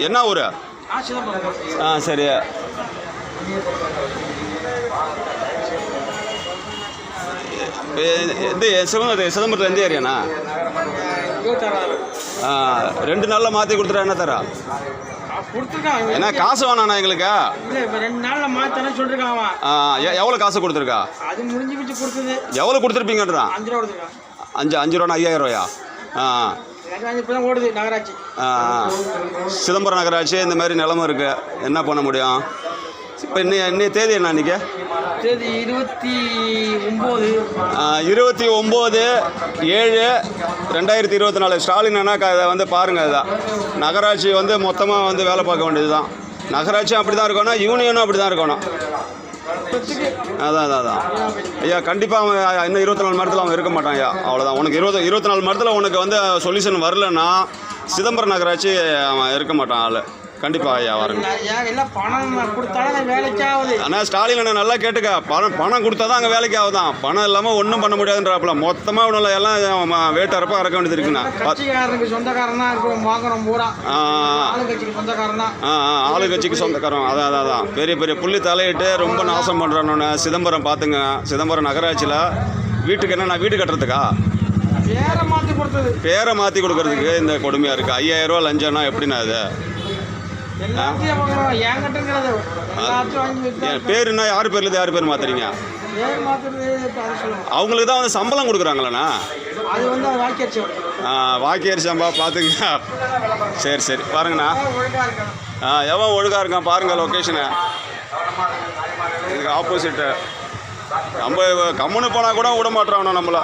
என்ன ஊர்? ஆ சரி. இது சிவகங்கை சிதம்பரத்தில் எந்த ஏரியாண்ணா? ஆ, ரெண்டு நாளில் மாற்றி கொடுத்துட்டா என்ன தரா? என்ன காசு வேணாண்ணா எங்களுக்கு? ரெண்டு நாளில் மாற்றணும் ஆ, எவ்வளோ காசு கொடுத்துருக்கா? அது முடிஞ்சு எவ்வளோ கொடுத்துருப்பீங்கன்றான்? அஞ்சு ரூபா அஞ்சு அஞ்சு ரூபா ஐயாயிரம் ரூபாயா? ஆ. ஓடுது நகராட்சி. ஆ, சிதம்பரம் நகராட்சி இந்த மாதிரி நிலமை இருக்குது என்ன பண்ண முடியும்? இப்போ இன்னைய இன்னைய தேதி என்ன அன்றைக்கி தேதி இருபத்தி ஒம்பது. இருபத்தி ஒம்பது ஏழு ரெண்டாயிரத்தி இருபத்தி நாலு ஸ்டாலின் அண்ணா இதை வந்து பாருங்கள் இதான் நகராட்சி வந்து மொத்தமாக வந்து வேலை பார்க்க வேண்டியது தான் நகராட்சி அப்படி தான் இருக்கணும் யூனியனும் அப்படி தான் இருக்கணும். அதான் அதான் அதான். ஐயா கண்டிப்பாக அவன் இன்னும் இருபத்தி நாலு மரத்தில் அவன் இருக்க மாட்டான் ஐயா. அவ்வளோதான் உனக்கு இருபது இருபத்தி நாலு மரத்தில் உனக்கு வந்து சொல்யூஷன் வரலன்னா சிதம்பரம் நகராட்சி அவன் இருக்க மாட்டான் ஆள். கண்டிப்பாக ஐயா வரங்க ஆனால் ஸ்டாலின் அண்ணன் நல்லா கேட்டுக்க. பணம் பணம் கொடுத்தா தான் அங்கே வேலைக்கு ஆகுதான். பணம் இல்லாமல் ஒன்றும் பண்ண முடியாதுன்றாப்புல. மொத்தமாக இல்லை எல்லாம் வேட்டரப்பாக இறக்க வேண்டியது இருக்குண்ணா. சொந்தக்காரன் தான் வாங்குறோம் பூரா. ஆ ஆளுங்கட்சிக்கு சொந்தக்காரன். அதான் அதான் அதான். பெரிய பெரிய புள்ளி தலையிட்டு ரொம்ப நாசம் பண்ணுறானு சிதம்பரம் பார்த்துங்க சிதம்பரம் நகராட்சியில் வீட்டுக்கு என்ன நான் வீடு கட்டுறதுக்கா? வேற மாற்றி கொடுத்தது. பேரை மாற்றி கொடுக்கறதுக்கு இந்த கொடுமையாக இருக்குது ஐயாயிரம் ரூபா லஞ்சம்னா எப்படிண்ணா இது? பேர் என்ன யார் பேர்லேருந்து யார் பேர் சொல்லுவோம் அவங்களுக்கு தான் வந்து சம்பளம் கொடுக்குறாங்களண்ணா? அது வந்து வாக்கியர் சம்பா பார்த்துங்க சரி சரி. பாருங்கண்ணா. ஆ எவன் ஒழுங்காக இருக்கான் பாருங்க லொக்கேஷனை இதுக்கு ஆப்போசிட்டு நம்ம கம்முன்னு போனால் கூட விட மாட்டோம் நம்மளை.